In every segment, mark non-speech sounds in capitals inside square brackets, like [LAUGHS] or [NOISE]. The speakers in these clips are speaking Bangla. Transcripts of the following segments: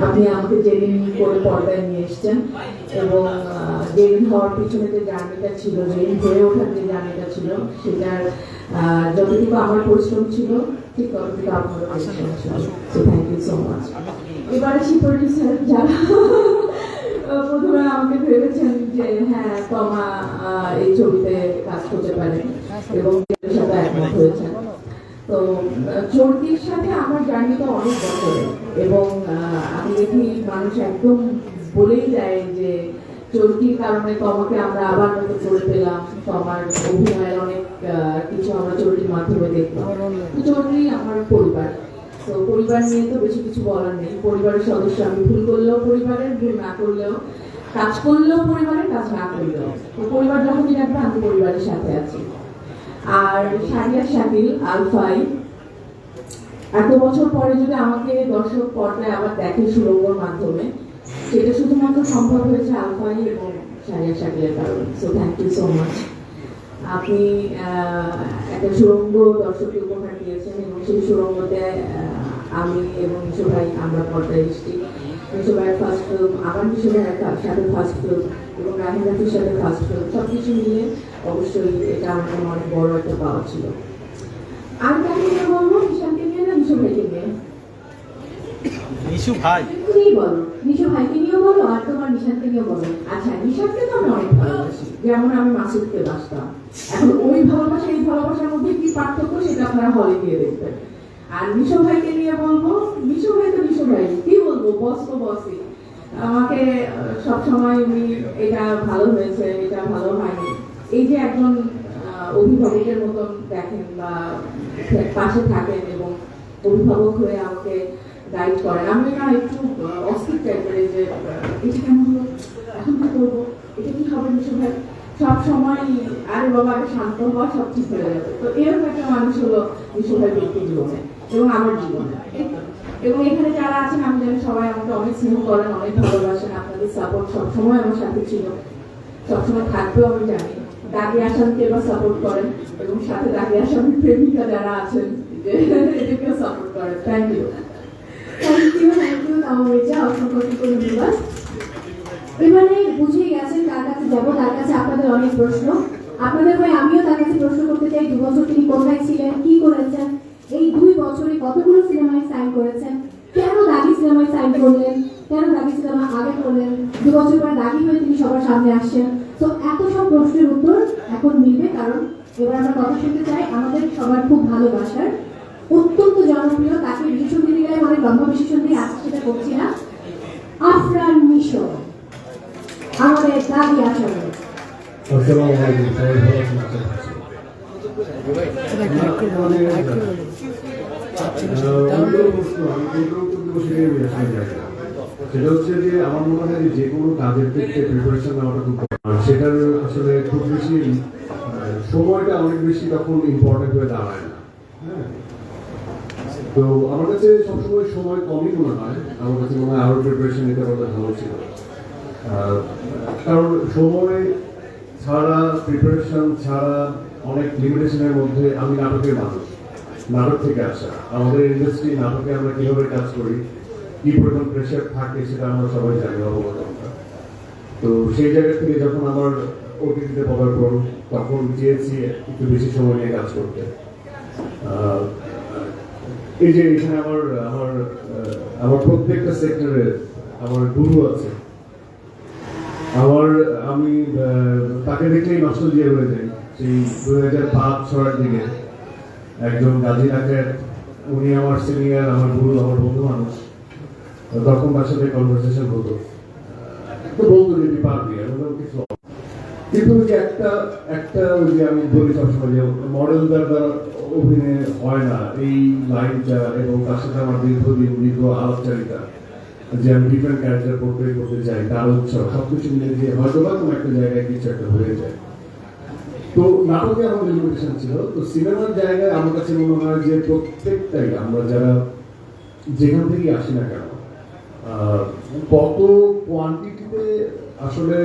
আপনি আমাকে জেরিন করে পর্দায় নিয়ে এসছেন এবং জেরিন হওয়ার পিছনে যে জার্নিটা ছিল জেরিন হয়ে ওঠার যে জার্নিটা ছিল সেটার যতটুকু আমার পরিশ্রম ছিল ঠিক ততটুকু আপনার পরিশ্রম ছিল so thank you so much এবার আসি প্রডিউসার যারা প্রথমে আমাকে ভেবেছেন যে হ্যাঁ তমা এই ছবিতে কাজ করতে পারে এবং এর সাথে একমত হয়েছেন। তো আহ, চর্কির সাথে আমার জার্নিটা অনেক বছরের এবং আমি দেখি মানুষ একদম বলেই দেয় যে চর্কির কারণে তোমাকে আমরা আবার নতুন করে পেলাম। তোমার অভিনয়ের অনেক কিছু আমরা চর্কির মাধ্যমে দেখলাম। চর্কি আমার পরিবার। তো পরিবার নিয়ে তো বেশি কিছু বলার নেই। পরিবারের সদস্য আমি ভুল করলেও পরিবারের, ভুল না করলেও, কাজ করলেও পরিবারের কাজ না করলেও। পরিবার যখনই রাখবে আমি পরিবারের সাথে আছি। আর সারিয়া শাকিল আলফাই, এত বছর পরে যদি আমাকে দর্শক পর্দায় আবার দেখে সুরঙ্গর মাধ্যমে, সেটা শুধুমাত্র সম্ভব হয়েছে আলফাই এবং সারিয়া শাকিলের কারণে। So thank you so much আপনি একটা সুরঙ্গ দর্শককে উপহার দিয়েছেন এবং সেই সুরঙ্গতে আমি এবং মিশু ভাই আমরা পর্দায় এসেছি। মিশু ভাইয়ের ফার্স্ট ফিল্ম আমার মিশু ভাইয়ের কা- সাথে ফার্স্ট ফিল্ম এবং রাহিন রাফির সাথে ফার্স্ট ফিল্ম সব কিছু মিলিয়ে অবশ্যই এটা আমার অনেক বড় একটা পাওয়া ছিল। আর কাকে নিয়ে বলব নিশানকে নিয়ে না মিশু ভাইকে নিয়ে? নিশু ভাই। কি বলো নিশু ভাইকে নিয়েও বলো আর তোমার নিশানকে নিয়েও বলো। আচ্ছা নিশানকে তো আমি অনেক ভালোবাসি যেমন আমি মাসুদকে বাসতাম। এখন ওই ভালোবাসা এই ভালোবাসার মধ্যে কি পার্থক্য সেটা আপনারা হলে গিয়ে দেখবেন। আর মিশু ভাইকে নিয়ে বলব মিশু ভাই তো মিশু ভাই, কি বলব বস তো বসই আমাকে সবসময় উনি এটা ভালো হয়েছে, এটা ভালো হয়নি। এই যে একজন অভিভাবকের মতন দেখেন বা পাশে থাকেন এবং অভিভাবক হয়ে আমাকে গাইড করেন আমি না একটু অস্থির টাইপের যে এটা কেমন হলো? এখন কি করব? এটা কি হবে মিশু ভাই? সব সময় আরে বাবা শান্ত হওয়া সব ঠিক হয়ে যাবে। তো এরকম একটা মানুষ হলো মিশু ভাই ব্যক্তি জীবনে এবং আমার জীবনে। এবং এখানে যারা আছেন, আমি জানি সবাই আমাকে অনেক স্নেহ করেন, অনেক ভালোবাসেন, আপনাদের সাপোর্ট সবসময় আমার সাথে ছিল। সবসময় থাকবেও আমি জানি। দাগি আসামকে এবার সাপোর্ট করেন এবং সাথে দাগি আসামের প্রেমিকা যারা আছেন, এদেরকেও সাপোর্ট করেন। Thank you thank you thank you অসংখ্য অসংখ্য ধন্যবাদ এবারে বুঝে গেছেন কার কাছে যাব, তার কাছে আপনাদের অনেক প্রশ্ন। আপনাদের ভাই আমিও তার কাছে প্রশ্ন করতে চাই, দু বছর তিনি কোথায় ছিলেন, কি করেছেন, এই দুই বছরে কতগুলো সিনেমায় সাইন করেছেন, কেন দাগি সিনেমায় সাইন করলেন, কেন দাগি সিনেমা আগে করলেন, দু বছর পরে দাগি হয়ে তিনি সবার সামনে আসছেন। তো এত সব প্রশ্নের উত্তর এখন মিলবে, কারণ এবার আমরা কথা শুনতে চাই আমাদের সবার খুব ভালোবাসার, অত্যন্ত জনপ্রিয়, তাকে বিশেষণ দিতে গেলে অনেক লম্বা বিশেষণ দিয়ে আজকে সেটা করছি না, আফরান মিশো আমাদের দাবি আসলে বেশি সময়টা অনেক বেশি তখন ইম্পর্টেন্ট হয়ে দাঁড়ায় না হ্যাঁ তো আমার কাছে সবসময় সময় কমই মনে হয়। আমার কাছে মনে হয় আরও প্রিপারেশন নিতে পারলে ভালো ছিল। কারণ সময় ছাড়া প্রিপারেশন ছাড়া অনেক লিমিটেশনের মধ্যে আমি নাটকের মানুষ, নাটক থেকে আসা। আমাদের ইন্ডাস্ট্রি নাটকে আমরা কীভাবে কাজ করি, কি পরিমাণ প্রেশার থাকে সেটা আমরা সবাই জানি, অবগত। তো সেই জায়গা থেকে যখন আমার ওটিটিতে পদার্পণ তখন চেয়েছি একটু বেশি সময় নিয়ে কাজ করতে। এই যে এখানে আমার আমার আমার প্রত্যেকটা সেক্টরে আমার গুরু আছে। আমার, আমি তাকে দেখলেই নষ্ট দিয়ে হয়ে যাই সেই দু হাজার পাঁচ ছয়ের দিকে একজন গাজী ডাকের উনি আমার সিনিয়র আমার গুরু, আমার বন্ধু মানুষ। তখন তার সাথে কনভারসেশন হতো। কিছু। কিন্তু ওই একটা একটা ওই যে আমি বলি সবসময় যে মডেলদার দ্বারা অভিনয় হয় না। এই লাইনটা এবং তার সাথে আমার দীর্ঘদিন দীর্ঘ আলাপচারিতা। যে আমি ডিফারেন্ট ক্যারেক্টার পোর্ট্রে করতে চাই তার উৎসাহ সবকিছু মিলে যে হয়তো বা কোনো একটা জায়গায় কিছু একটা হয়ে যায়। তো নাটকে লিমিটেশন ছিল, তো সিনেমার জায়গায় আমার কাছে মনে হয় যে প্রত্যেকটাই আমরা যারা যেখান থেকেই আসি না কেন কত কোয়ান্টিটিতে আসলে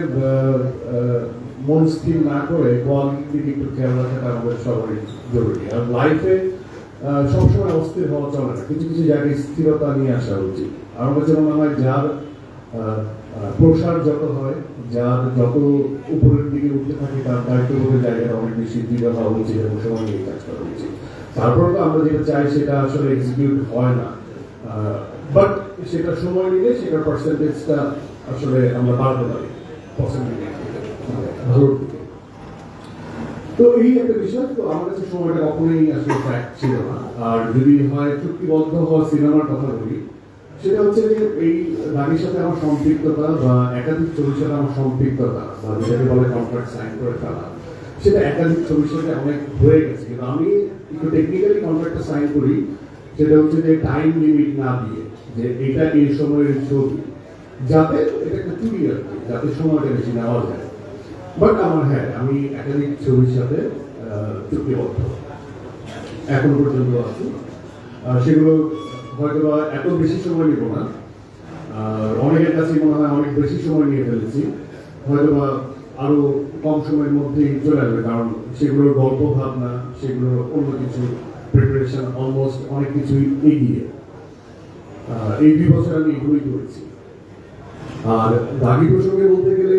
মন স্থির না করে কোয়ালিটির একটু খেয়াল রাখাটা আমাদের সবারই জরুরি। আর লাইফে সবসময় অস্থির হওয়া চলে না, কিছু কিছু জায়গায় স্থিরতা নিয়ে আসা উচিত। আমার কাছে মনে হয় যার প্রসার যত হয়, যার যত উপরের দিকে উঠতে থাকে, তার দায়িত্ববোধের জায়গাটা অনেক বেশি দৃঢ় হওয়া উচিত এবং সময় নিয়ে কাজ করা উচিত। তারপর আমরা যেটা চাই, সেটা আসলে এক্সিকিউট হয় না। বাট সেটা সময় নিলে সেটার পার্সেন্টেজটা আসলে আমরা বাড়তে পারি ভালোর তো এই একটা বিষয়, তো আমার কাছে সময়টা কখনোই আসলে ফ্যাক্ট ছিল না। আর যদি হয় চুক্তিবদ্ধ হওয়া সিনেমার কথা বলি সেটা হচ্ছে যে এই রানীর সাথে আমার সম্পৃক্ততা বা একাধিক ছবির সাথে আমার সম্পৃক্ততা বা যেটাকে বলে কন্ট্রাক্ট সাইন করে ফেলা, সেটা একাধিক ছবির সাথে অনেক হয়ে গেছে। কিন্তু আমি একটু টেকনিক্যালি কন্ট্রাক্টটা সাইন করি, সেটা হচ্ছে যে টাইম লিমিট না দিয়ে যে এটা এই সময়ের ছবি, যাতে এটা একটা চুরি আর কি যাতে সময়টা বেশি নেওয়া যায়। বাট আমার হ্যাঁ আমি একাধিক ছবির সাথে চুক্তিবদ্ধ। এখন পর্যন্ত আছি। সেগুলো হয়তো বা এত বেশি সময় নিব না। অনেকের কাছে মনে হয় অনেক বেশি সময় নিয়ে ফেলেছি। হয়তো বা আরও কম সময়ের মধ্যে চলে আসবে, কারণ সেগুলোর গল্প ভাবনা, সেগুলোর অন্য কিছু প্রিপারেশন অলমোস্ট অনেক কিছুই এগিয়ে। এই দুই বছর আমি এগুলোই করেছি। আর দাগি প্রসঙ্গে বলতে গেলে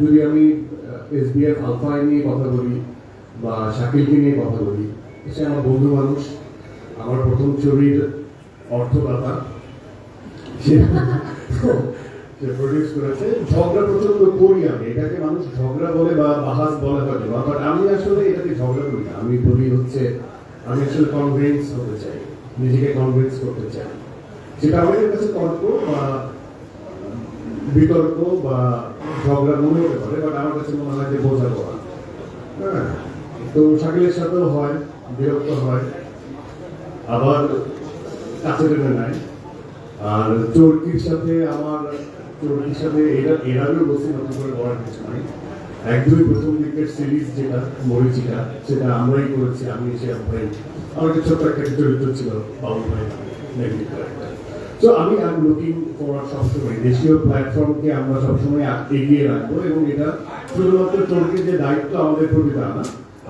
যদি আমি এস এসবিএফ আলফাই নিয়ে কথা বলি বা শাকিলকে নিয়ে কথা বলি, সে আমার বন্ধু মানুষ। আমার প্রথম ছবির অর্থদাতা সে সে প্রডিউস করেছে। ঝগড়া প্রচণ্ড করি আমি। এটাকে মানুষ ঝগড়া বলে বা বাহাস বলে হয়তো বাট আমি আসলে এটাকে ঝগড়া করি আমি বলি হচ্ছে, আমি আসলে কনভিন্স হতে চাই। নিজেকে কনভিন্স করতে চাই। সেটা আমাদের কাছে তর্ক বা বিতর্ক বা ঝগড়া মনে হতে পারে বাট আমার কাছে মনে হয় যে বোঝা করা হ্যাঁ। তো শাকিলের সাথেও হয়, বিরক্ত হয়। আবার কাছে টেনে নেয় আর চরকির সাথে আমার চরকির সাথে এর আগেও বলছি, নতুন করে বলার কিছু নাই। একদমই প্রথম দিকের সিরিজ যেটা মরিচিকা সেটা আমরাই করেছি, আমি এসে ভাই। আমার একটা ছোট্ট একটা চরিত্র ছিল বাবু ভাই তো আমি আই এম লুকিং ফর সবসময়, দেশীয় প্ল্যাটফর্মকে আমরা সবসময় এগিয়ে রাখব এবং এটা শুধুমাত্র চরকির যে দায়িত্ব আমাদের প্রতি তা না,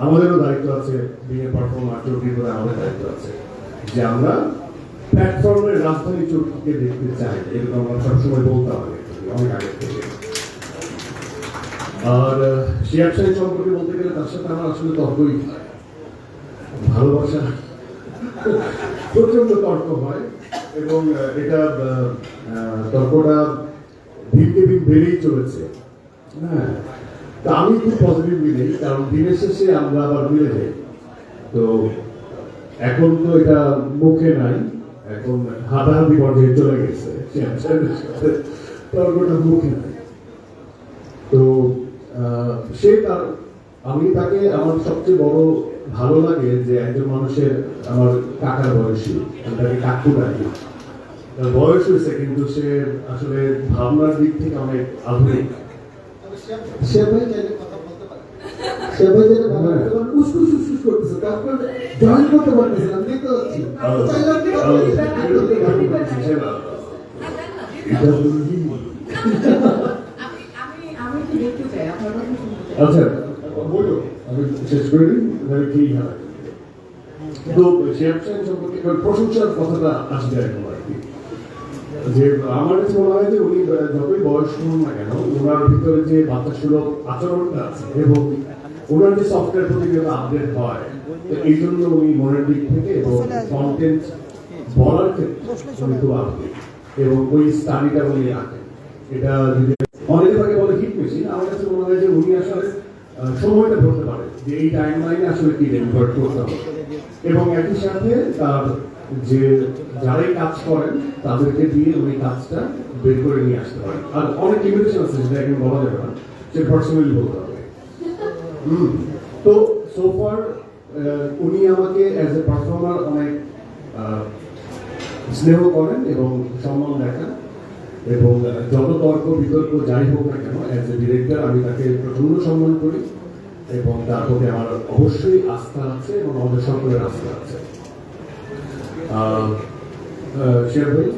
আমাদেরও দায়িত্ব আছে বিয়ে পারফর্মার চরকির প্রতি আমাদের দায়িত্ব আছে। যে আমরা প্ল্যাটফর্মের রাজধানী চরকিকে দেখতে চাই এরকম আমরা সবসময় বলতে হবে, অনেক আগে থেকে। আর শেয়ার সাহেব সম্পর্কে বলতে গেলে তার সাথে আমার আসলে তর্কই হয়। ভালোবাসা প্রচণ্ড তর্ক হয়, এবং এটা তর্কটা দিনকে দিন বেড়েই চলেছে। হ্যাঁ তা আমি খুব পজিটিভলি নেই, কারণ দিনের শেষে আমরা আবার মিলে যাই। তো এখন তো এটা মুখে নাই এখন হাতাহাতি পর্যায়ে চলে গেছে। তর্কটা মুখে নাই। তো সে তার আমি তাকে আমার সবচেয়ে বড় ভালো লাগে যে একজন মানুষের আমার কাকার বয়সী আমি তাকে কাকু ডাকি। তার বয়স হয়েছে কিন্তু সে আসলে ভাবনার দিক থেকে অনেক আধুনিক। সে ভাই কথা বলতে পারে। সে ভাই চাইলে উসকুস করতেছে তারপর জয়েন করতে পারতেছে দেখতে পাচ্ছি আচ্ছা শেষ করে কি হয় প্রশংসার কথাটা আর কি যে আমার কাছে মনে হয় যে উনি যতই বয়স হন না কেন ওনার ভিতরে যে বাচ্চা সুলভ আচরণটা আছে এবং ওনার যে সফটওয়্যার প্রতি যেটা আপডেট হয়, তো এই জন্য উনি মনের দিক থেকে এবং কন্টেন্ট বলার ক্ষেত্রে আপডেট এবং ওই স্টাডিটা উনি রাখেন। এটা যদি অনেকে তাকে বলে হিট মেশিন আমার কাছে মনে হয় যে উনি আসলে সময়টা ধরতে পারে যে এই টাইম লাইনে আসলে কি ডেলিভার করতে হবে। এবং একই সাথে তার যে যারাই কাজ করেন, তাদেরকে দিয়ে উনি কাজটা বের করে নিয়ে আসতে পারেন। আর অনেক লিমিটেশন আছে, যেটা এখন বলা যাবে না সে পার্সোনালি বলতে হবে। তো সোফার উনি আমাকে অ্যাজ এ পারফর্মার অনেক স্নেহ করেন এবং সম্মান দেখান এবং যত তর্ক বিতর্ক যাই হোক না কেন অ্যাজ এ ডিরেক্টর আমি তাকে প্রচণ্ড সম্মান করি এবং তার প্রতি আমার অবশ্যই আস্থা আছে এবং আমাদের সকলের আস্থা আছে। শেয়ার ভাই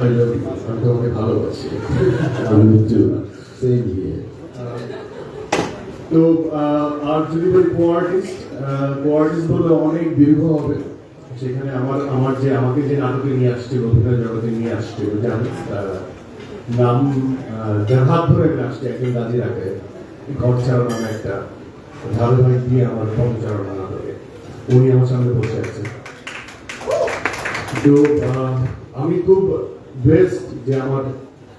আই লাভ ইউ আমি তোমাকে ভালোবাসি। আমি বুঝছি সেই নিয়ে তো আর যদি বলি কো আর্টিস্ট কো আর্টিস্ট বললে অনেক দীর্ঘ হবে সেখানে আমার আমার যে, আমাকে যে নাটকে নিয়ে আসছিল অভিনয় জগতে নিয়ে আসছিল জানি তার নাম হাত ধরে আমি একজন দাদি রাখে, ঘর নামে একটা ধারাবাহিক দিয়ে আমার পদচারণা নাটকে, উনি আমার সামনে বসে আছেন তো আমি খুব বেস্ট যে আমার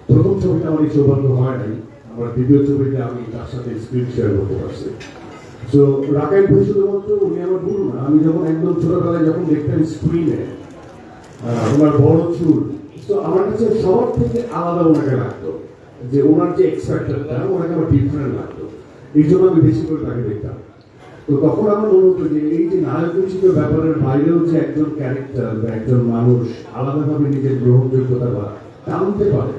প্রথম ছবিটা আমার এই সৌভাগ্য হয় নাই। আমার দ্বিতীয় ছবিতে আমি তার সাথে স্ক্রিন শেয়ার করতে পারছি। তো রাকাই ভাই শুধুমাত্র উনি আমার গুরু না। আমি যখন একদম ছোটবেলায় যখন দেখতাম স্ক্রিনে আমার বড় চুল, তো আমার কাছে সবার থেকে আলাদা ওনাকে লাগতো। যে ওনার যে এক্সপেক্টারটা ওনাকে আমার ডিফারেন্ট লাগতো। এই জন্য আমি বেশি করে তাকে দেখতাম। তো তখন আমার মনে হতো যে এই যে নায়ক হিসেবে ব্যাপারের বাইরেও যে একজন ক্যারেক্টার বা একজন মানুষ আলাদাভাবে নিজের গ্রহণযোগ্যতা বা টানতে পারে,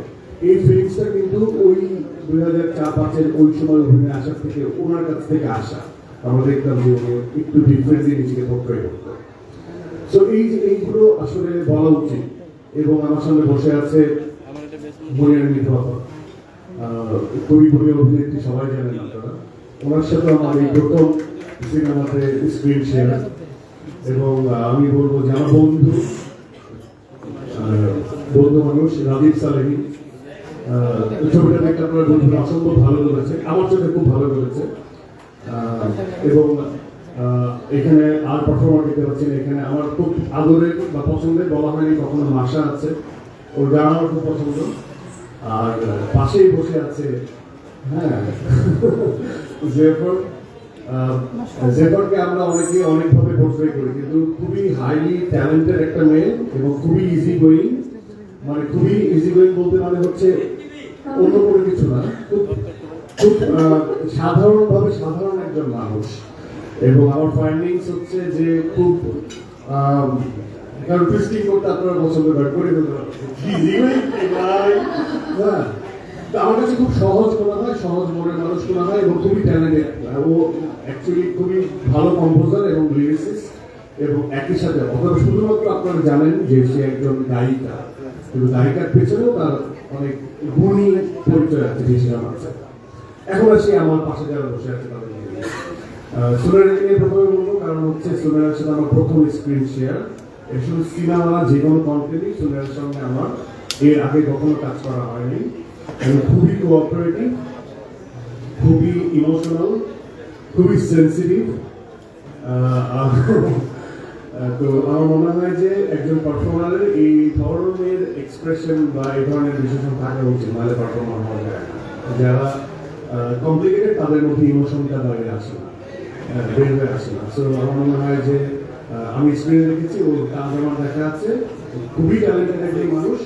এই ফিলিংসটা কিন্তু ওই দুই হাজার চার পাঁচের ওই সময় অভিনয় আসার থেকে, ওনার কাছ থেকে আসা আমরা দেখতাম যে উনি একটু ডিফারেন্টলি নিজেকে পোট্রে করতো তো এই এইগুলো আসলে বলা উচিত। এবং আমার সামনে বসে আছে মনিয়ার মিথ্যা কবি বলে অভিনেত্রী সবাই জানেন আপনারা। ওনার সাথে আমার এই প্রথম সিনেমাতে স্ক্রিন শেয়ার এবং আমি বলব যে আমার বন্ধু বন্ধু মানুষ, রাজীব সালেহি। ছবিটা দেখে আপনার বন্ধু অসম্ভব ভালো করেছে, আমার চোখে খুব ভালো করেছে। এবং এখানে আর পারফর্মার দেখতে পাচ্ছেন এখানে আমার খুব আদরের বা পছন্দের বলা হয়নি, কখনো মাসা আছে। ওর গান আমার খুব পছন্দ। আর পাশেই বসে আছে হ্যাঁ [LAUGHS] জেফর। জেফরকে আমরা অনেকে অনেকভাবে পোর্ট্রে করি, কিন্তু খুবই হাইলি ট্যালেন্টেড একটা মেয়ে এবং খুবই ইজি গোয়িং মানে খুবই ইজি গোয়িং বলতে মানে হচ্ছে অন্য কোনো কিছু না। খুব সাধারণভাবে সাধারণ একজন মানুষ। এবং আমার ফাইন্ডিংস হচ্ছে যে খুব কারণ টুইস্টিং করতে আপনারা পছন্দ করেন, করে আমার কাছে খুব সহজ মনে হয়, সহজ মনের মানুষ মনে হয় এবং খুবই ট্যালেন্টেড ও অ্যাকচুয়ালি খুবই ভালো কম্পোজার এবং লিরিসিস্ট এবং একই সাথে, অথবা শুধুমাত্র আপনারা জানেন যে সে একজন গায়িকা। কিন্তু গায়িকার পেছনেও তার অনেক গুণী পরিচয় আছে বেশি আমার এখন আসি আমার পাশে যারা বসে আছে তাদের নিয়ে। সুনারের নিয়ে প্রথমে বলব, কারণ হচ্ছে সুনারের সাথে আমার প্রথম স্ক্রিন শেয়ার শুধু সিনেমা যে কোনো কন্টেন্টই সুনারের সঙ্গে আমার। এর আগে কখনো কাজ করা হয়নি। এবং খুবই কোঅপারেটিভ খুবই ইমোশনাল খুবই সেন্সিটিভ তো আমার মনে হয় যে একজন পারফর্মারের এই ধরনের এক্সপ্রেশন বা এই ধরনের বিশেষণ থাকা উচিত, নাহলে পারফর্মার হওয়া যায় যারা কমপ্লিকেটেড তাদের মধ্যে ইমোশনটা বাইরে আসে না বের হয়ে আসে না। সো আমার মনে হয় যে আমি স্ক্রিনে দেখেছি, ও কাজ আমার দেখা আছে খুবই ট্যালেন্টেড একজন মানুষ,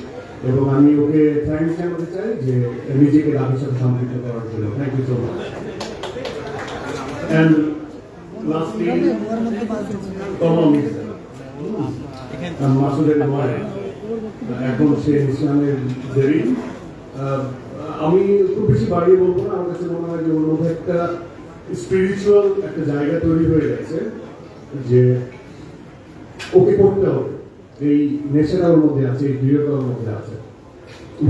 এবং আমি ওকে থ্যাংকস জানাতে চাই যে নিজেকে রাগের সাথে সম্পৃক্ত করার জন্য। Thank you so much and এখন সে ইসলামের আমি খুব বেশি বাড়িয়ে বলব না। আমার কাছে মনে হয় যে মধ্যে একটা স্পিরিচুয়াল একটা জায়গা তৈরি হয়ে গেছে যে ওকে করতে হবে। এই নেশাটা ওর মধ্যে আছে, এই দৃঢ়তা ওর মধ্যে আছে।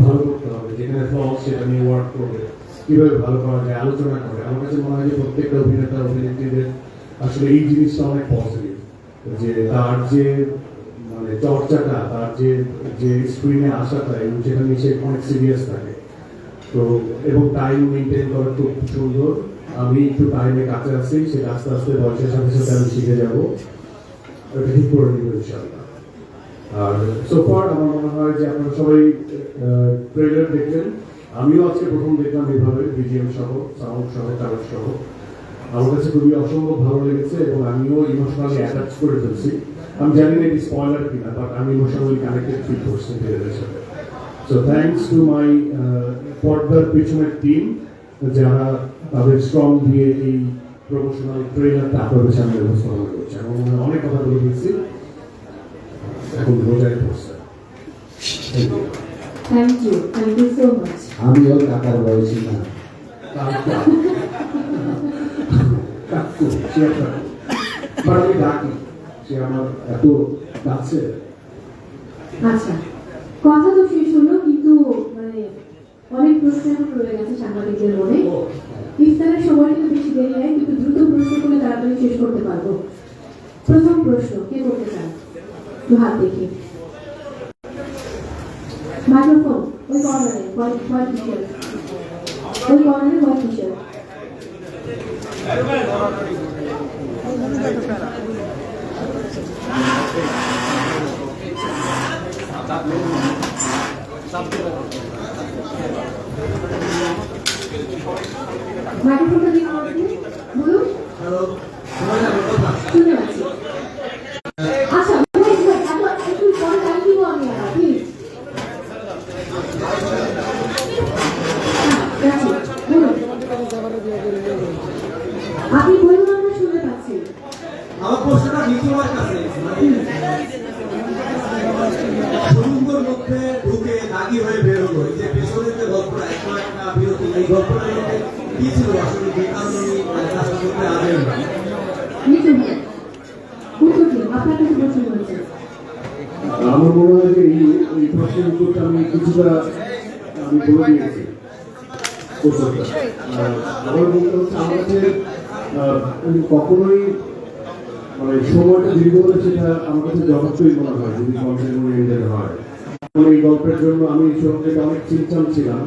ভালো করতে হবে। যেখানে ফল সেটা নিয়ে ওয়ার্ক করবে। কীভাবে ভালো করা যায়, আলোচনা করে। আমার কাছে মনে হয় যে প্রত্যেকটা অভিনেতা, অভিনেত্রীদের আসলে এই জিনিসটা অনেক পজিটিভ যে তার যে মানে চর্চাটা, তার যে যে স্ক্রিনে আসাটা, এবং যেটা নিয়ে সে অনেক সিরিয়াস থাকে। তো, এবং টাইম মেনটেন করা খুব সুন্দর। আমি একটু টাইমে কাছে আছি সেটা আস্তে আস্তে বয়সের সাথে সাথে আমি শিখে যাব। ঠিক করে নিব ইনশাআল্লাহ। আর সোফার আমার মনে হয় যে আপনারা সবাই ট্রেলার দেখলেন। আমিও আজকে প্রথম দেখলাম এইভাবে বিজিএম সহ সাউন্ড সহ কালার সহ। আমার কাছে খুবই অসম্ভব ভালো লেগেছে এবং আমিও ইমোশনালি অ্যাটাচ করে ফেলছি। আমি জানি না এটি স্পয়লার কিনা বাট আমি ইমোশনালি কানেক্টেড ফিল করছি সাথে সো থ্যাংকস টু মাই পর্দার পিছনের টিম যারা তাদের শ্রম দিয়ে এই প্রমোশনাল ট্রেলারটা আপনাদের সামনে উপস্থাপন করছে। এবং অনেক কথা বলে দিচ্ছি এখন রোজায় পড়ছে। Thank you thank you so much আমি ওর কাকার বয়সী না। সে ডাকি সে আমার এত কাছে আচ্ছা কথা তো শেষ হলো কিন্তু মানে অনেক প্রশ্ন রয়ে গেছে সাংবাদিকদের মনে ইফতারের সময় কিন্তু বেশি দেরি নেই কিন্তু দ্রুত প্রশ্ন করে তাড়াতাড়ি শেষ করতে পারব প্রথম প্রশ্ন কে করতে চান একটু হাত দেখি মাইক্রোফোন ওই কর্নারে ওই কর্নারে হোয়াইট মাইক্রোফোনটা দিন আমাকে। বলুন। শুনতে পাচ্ছি আচ্ছা wait, wait, এত একটু পরে টাইম দিব আমি আবার প্লিজ বলুন আপনি বলুন আমরা শুনতে পাচ্ছি আমার প্রশ্নটা নিচুমার কাছে। সমুদ্রের মধ্যে ঢুকে দাগি হয়ে বের হলো। এই যে পেছনের যে গল্পটা একটা একটা বিরতি এই গল্পটার মধ্যে কি ছিল আসলে? উনি মানে করতে আপনার কাছে প্রশ্ন করেছে আমার মনে হয় যে এই প্রশ্নের উত্তরটা আমি কিছুটা আমি বলে দিয়েছি। আমার বলতে হচ্ছে আমার আমি কখনোই মানে সময়টা দীর্ঘ হলে সেটা আমার কাছে যথেষ্টই মনে হয়, যদি গল্পের ওরিয়েন্টেড হয়। এই গল্পের জন্য আমি সঙ্গে অনেক চিন্তাম ছিলাম।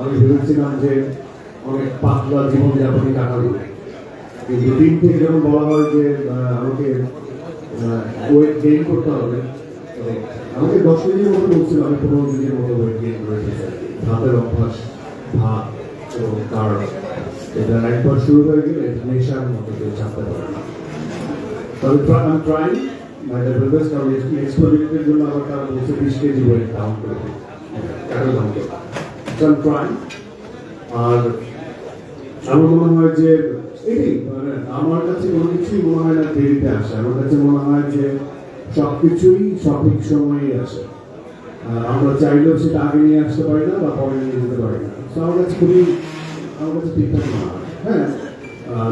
আমি ভেবেছিলাম যে অনেক পাতলা জীবনযাপনই কাটাবো। কিন্তু দিন থেকে যখন বলা হয় যে আমাকে ওয়েট গেইন করতে হবে তো আমাকে দশ কেজির মতো বলছিল, আমি পনেরো কেজির মতো ওয়েট গেইন করে ফেলেছি ভাতের অভ্যাস ভাত এবং কার এটা একবার শুরু হয়ে গেলে এটা নেশার মতো কেউ চাপতে পারে না। তবে আমি ট্রাই মাই লেভেল বেস্ট কারণ নেক্সট জন্য আমার তারা বলছে বিশ কেজি ওয়েট ডাউন করে কারও ডাউন করে আর আমার মনে হয় যে, এটাই মানে আমার কাছে কোনো কিছুই মনে হয় না দেরিতে আসে। আমার কাছে মনে হয় যে সবকিছুই সঠিক সময়ে আসে। আমরা চাইলেও সেটা আগে নিয়ে আসতে পারি না বা পরে নিয়ে যেতে পারি না। তো আমার কাছে খুবই আমার কাছে ঠিকঠাক হ্যাঁ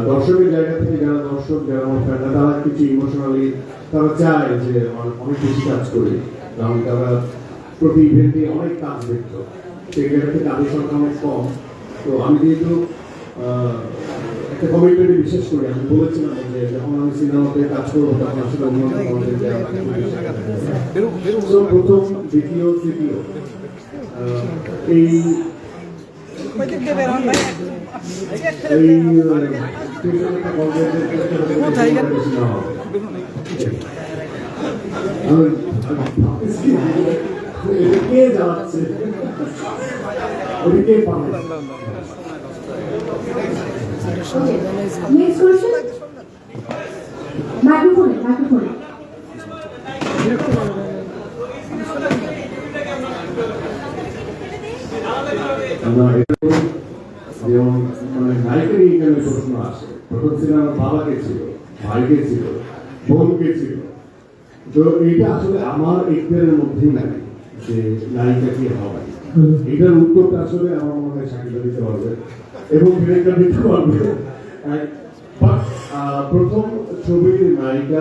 দর্শকের জায়গা থেকে যারা দর্শক, যারা আমার ফ্যানরা তারা কিছু ইমোশনালি তারা চায় যে অনেক- বেশি কাজ করি। কারণ তারা প্রতি ইভেন্টে অনেক কাজ দেখত। সেই জায়গাতে কাজের সংখ্যা অনেক কম। তো আমি যেহেতু একটা কমিটমেন্টে বিশ্বাস করি, আমি বলেছিলাম যে যখন আমি সিনেমাতে কাজ করব, তখন আসলে অন্য প্রথম দ্বিতীয়, তৃতীয় এই কে যাচ্ছে ওদিকে পাবে মাইক্রোফোনে মাইক্রোফোনে না, এরকম যেমন মানে নায়কের এখানে প্রশ্ন আসে সিনেমার বাবাকে ছিল ভাইকে ছিল বোনকে ছিল। তো এটা আসলে আমার একবারের মধ্যেই নাই যে নায়িকা কি হয়। এটার উত্তরটা আসলে আমার মনে হয় সাকিবা দিতে পারবে এবং প্রিয়াঙ্কা দিতে পারবে। প্রথম ছবির নায়িকা